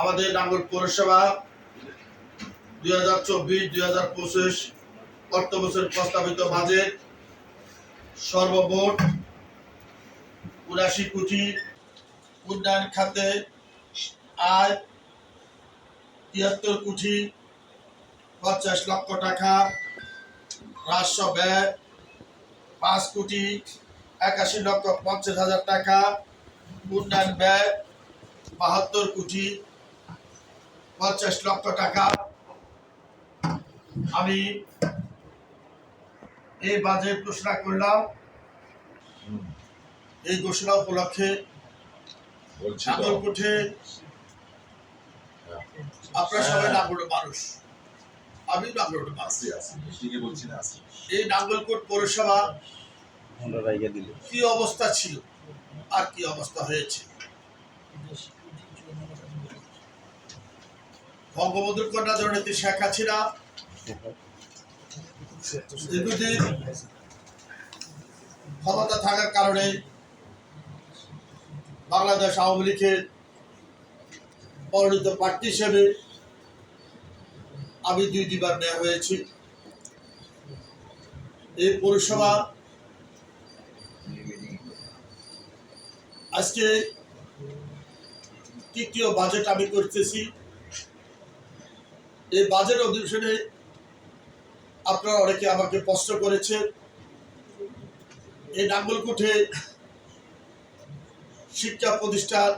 আমাদের নাঙ্গল পৌরসভা দুই হাজার চব্বিশ, দুই হাজার পঁচিশ অর্থ বছর প্রস্তাবিত বাজেট সর্বমোট উনাশি কোটি উন্নয়ন খাতে আয় তিয়াত্তর কোটি পঞ্চাশ লক্ষ টাকা রাজস্ব ব্যয় পাঁচ কোটি একাশি লক্ষ পঞ্চাশ হাজার টাকা, উন্নয়ন ব্যয় বাহাত্তর কোটি পঞ্চাশ লক্ষ টাকা। আমি এই বাজেট ঘোষণা করলাম। এই ঘোষণা উপলক্ষে বলছি তো। আপনারা সবাই নাগরের মানুষ। আমি নাগরের মানুষ। আসি আসি ঠিকই বলছি না আসি। এই নাঙ্গলকোট পৌরসভা আমরা রাইগা দিল। কি অবস্থা ছিল আর কি অবস্থা হয়েছে? বঙ্গবন্ধুর কন্যা জননেত্রী শেখ হাসিনা। দীর্ঘদিন ক্ষমতা থাকার কারণে বাংলাদেশ আওয়ামী লীগের মনোনীত প্রার্থী হিসেবে আমি দুই দুইবার নেওয়া হয়েছি। এই পৌরসভা আজকে তৃতীয় বাজেট আমি করতেছি। এই বাজেট অধিবেশনে আপনারা অনেকে আমাকে প্রশ্ন করেছেন। এই নাঙ্গলকোটে শিক্ষা প্রতিষ্ঠান,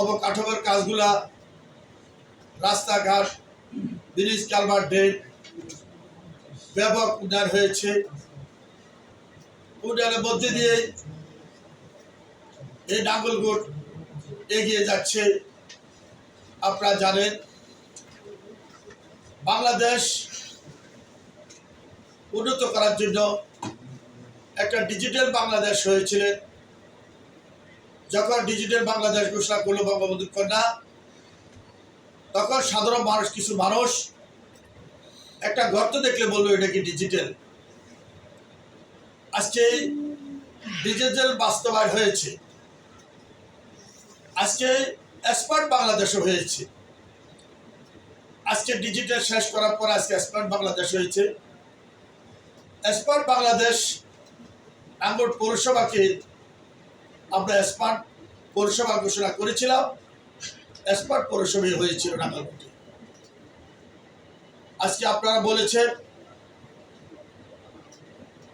অবকাঠামোর কাজগুলা, রাস্তাঘাট, ব্রিজ কালভার ড্রেন ব্যাপক উন্নয়ন হয়েছে। উন্নয়নের মধ্যে দিয়ে এই নাঙ্গলকোট এগিয়ে যাচ্ছে। আপনারা জানেন বাংলাদেশ উন্নত করার জন্য একটা ডিজিটাল বাংলাদেশ হয়েছিলেন যখন ডিজিটাল বাংলাদেশ ঘোষণা করল বঙ্গবন্ধু কন্যা, তখন সাধারণ মানুষ, কিছু মানুষ একটা গর্ত দেখলে বলল এটা কি ডিজিটাল আজকে ডিজিটাল বাস্তবায়ন হয়েছে। আজকে স্মার্ট বাংলাদেশও হয়েছে। আজকে ডিজিটাল শেষ করার পর আজকে স্মার্ট বাংলাদেশ হয়েছে। স্মার্ট বাংলাদেশ আঙ্গুর পৌরসভাকে আমরা স্মার্ট পৌরসভা ঘোষণা করেছিলাম। স্মার্ট পৌরসভাই হয়েছিল নাঙ্গলকোটে আজকে আপনারা বলেছেন,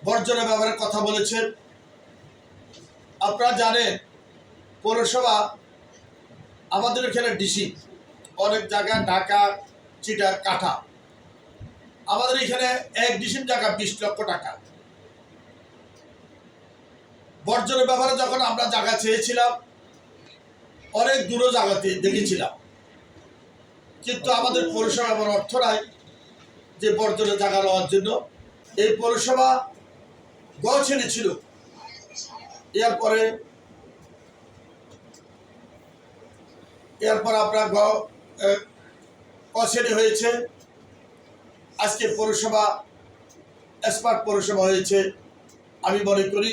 বর্জনা ব্যবহারের কথা বলেছেন। আপনারা জানেন, পৌরসভা আমাদের এখানে ডিসি। অনেক জায়গা ঢাকা চিটার কাঠা আমাদের এখানে এক ডিসির জায়গা বিশ লক্ষ টাকা। বর্জনের ব্যাপারে যখন আমরা জায়গা চেয়েছিলাম, অনেক দূরও জায়গাতে দেখেছিলাম। কিন্তু আমাদের পৌরসভা আমার অর্থ নাই যে বর্জনের জায়গা নেওয়ার জন্য। এই পৌরসভা গ ছিল এরপরে এরপর আপনার গ ক হয়েছে। আজকে পৌরসভা স্মার্ট পৌরসভা হয়েছে, আমি মনে করি।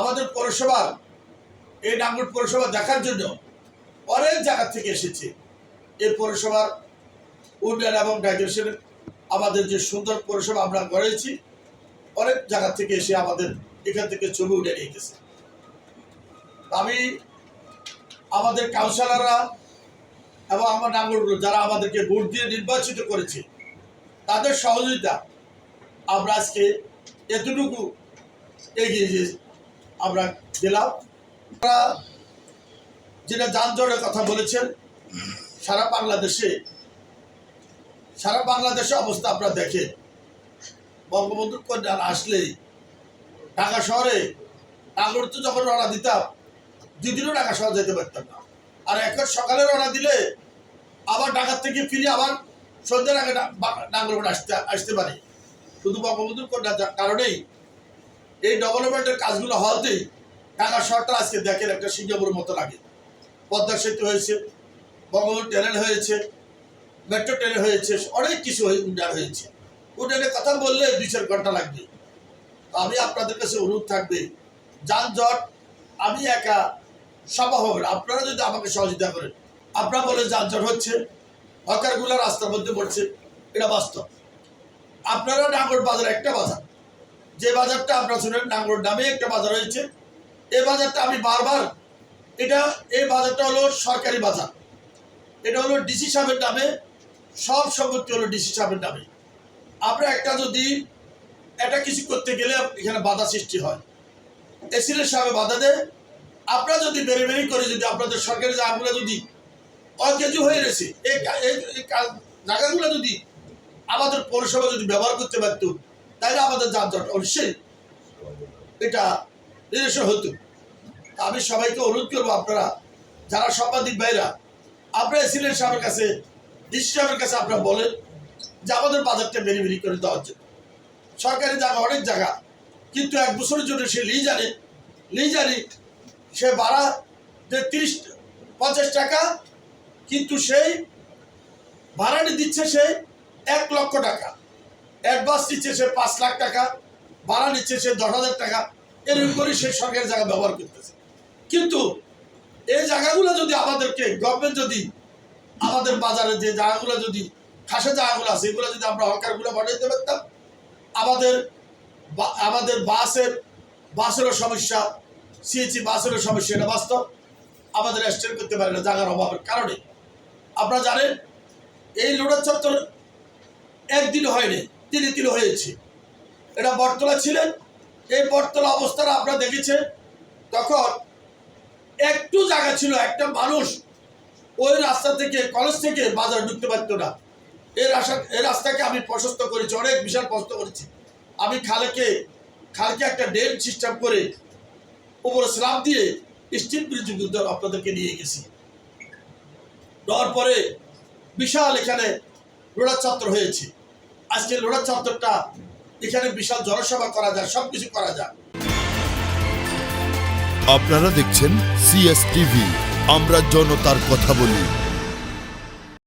আমাদের পৌরসভার এই ডাঙ্গুর পৌরসভা দেখার জন্য অনেক জায়গা থেকে এসেছে। এই পৌরসভার উন্নয়ন এবং ডাইরেকশন আমাদের যে সুন্দর পৌরসভা আমরা গড়েছি অনেক জায়গা থেকে এসে আমাদের এখান থেকে ছবি উঠে নিয়ে গেছে। আমি আমাদের কাউন্সিলররা এবং আমার নাগরিক যারা আমাদেরকে ভোট দিয়ে নির্বাচিত করেছে, তাদের সহযোগিতা আমরা আজকে এতটুকু এগিয়ে যে আমরা গেলাম। আমরা যেটা যানজটের কথা বলেছেন, সারা বাংলাদেশে সারা বাংলাদেশে অবস্থা আপনারা দেখেন। বঙ্গবন্ধুর কন্যা আসলেই ঢাকা শহরে নাগরিক যখন রওনা দিতাম, দুদিনও ঢাকা শহর যেতে পারতাম না। আর এখন সকালে রওনা দিলে আবার ঢাকার থেকে ফিরে আবার সন্ধ্যার আগে নাগরকোট আসতে আসতে পারি। শুধু বঙ্গবন্ধুর কন্যার কারণেই এই ডেভেলপমেন্টের কাজগুলো হওয়াতেই ঢাকা শহরটা আজকে দেখেন একটা সিঙ্গাপুরের মতো লাগে। পদ্মা সেতু হয়েছে বঙ্গবন্ধু ট্যানেল হয়েছে, মেট্রো ট্রেন হয়েছে, অনেক কিছু উন্নয়ন হয়েছে। উন্নয়নের কথা বললে দুই চার ঘণ্টা লাগবে। আমি আপনাদের কাছে অনুরোধ থাকবে, যানজট, আমি একা সম্ভব হবে আপনারা যদি আমাকে সহযোগিতা করেন, আপনারা বলে যানজট হচ্ছে, হকারগুলো রাস্তার মধ্যে পড়ছে, এটা বাস্তব। আপনারা নাগর বাজার একটা বাজার। যে বাজারটা আপনারা শুনেন নাগর নামে একটা বাজার হয়েছে। এই বাজারটা আমি বারবার, এটা এই বাজারটা হলো সরকারি বাজার। এটা হলো ডিসি সাহেবের নামে, সব সম্পত্তি হলো ডিসি সাহেবের নামে। আমরা একটা যদি একটা কিছু করতে গেলে এখানে বাধা সৃষ্টি হয়, এসিলের সাহেব বাধা দেয় আপনারা যদি বেড়ে করে যদি আপনাদের সরকারি জায়গাগুলো যদি অকেজু হয়ে রয়েছে এই জায়গাগুলো যদি আমাদের পৌরসভা যদি ব্যবহার করতে পারত, তাহলে আমাদের যানজট অবশ্যই এটা নিরসন হতো। আমি সবাইকে অনুরোধ করব আপনারা, যারা সাংবাদিক ভাইরা আপনারা এসিলের সাহেবের কাছে, ডিসি সাহেবের কাছে আপনারা বলেন যে আমাদের বাজারটা বেরি বেরি করে দেওয়ার জন্য। সরকারি জায়গা অনেক জায়গা, কিন্তু এক বছরের জন্য সে লিজ আনে। লিজ সে ভাড়া তিরিশ, পঞ্চাশ টাকা, কিন্তু সেই ভাড়াটি দিচ্ছে সে এক লক্ষ টাকা। অ্যাডভান্স দিচ্ছে সে পাঁচ লাখ টাকা, ভাড়া নিচ্ছে সে দশ হাজার টাকা। এরকম করে সে সরকারি জায়গা ব্যবহার করতেছে। কিন্তু এই জায়গাগুলো যদি আমাদেরকে গভর্নমেন্ট যদি আমাদের বাজারে যে জায়গাগুলো যদি খাসে জায়গাগুলো আছে, এগুলো যদি আমরা হকারগুলো বানাইতে পারতাম, আমাদের আমাদের বাসের, বাসেরও সমস্যা সিএনজি বাসেরও সমস্যা, এটা বাস্তব। আমাদের স্টেন করতে পারে না জায়গার অভাবের কারণে। আপনারা জানেন, এই লোডার চত্বর একদিন হয়নি, তিন হয়েছে। এটা বটতলা ছিলেন, এই বটতলা অবস্থাটা আপনারা দেখেছেন। তখন একটু জায়গা ছিল, একটা মানুষ ওই রাস্তা থেকে, কলেজ থেকে বাজার ঢুকতে পারতো না। এই রাস্তা, এই রাস্তাকে আমি প্রশস্ত করেছি, অনেক বিশাল প্রশস্ত করেছি। আমি খালকে খালকে একটা ড্রেন সিস্টেম করে উপরে স্ল্যাব দিয়ে স্টিল ব্রিজ যুদ্ধ আপনাদেরকে নিয়ে গেছি দেওয়ার পরে বিশাল এখানে লোড়া ছাত্র হয়েছে। আজকে লোড়া ছাত্রটা এখানে বিশাল জনসভা করা যায় সব কিছু করা যায়। আপনারা দেখছেন সিএস টিভি আমরা জনতার কথা বলি।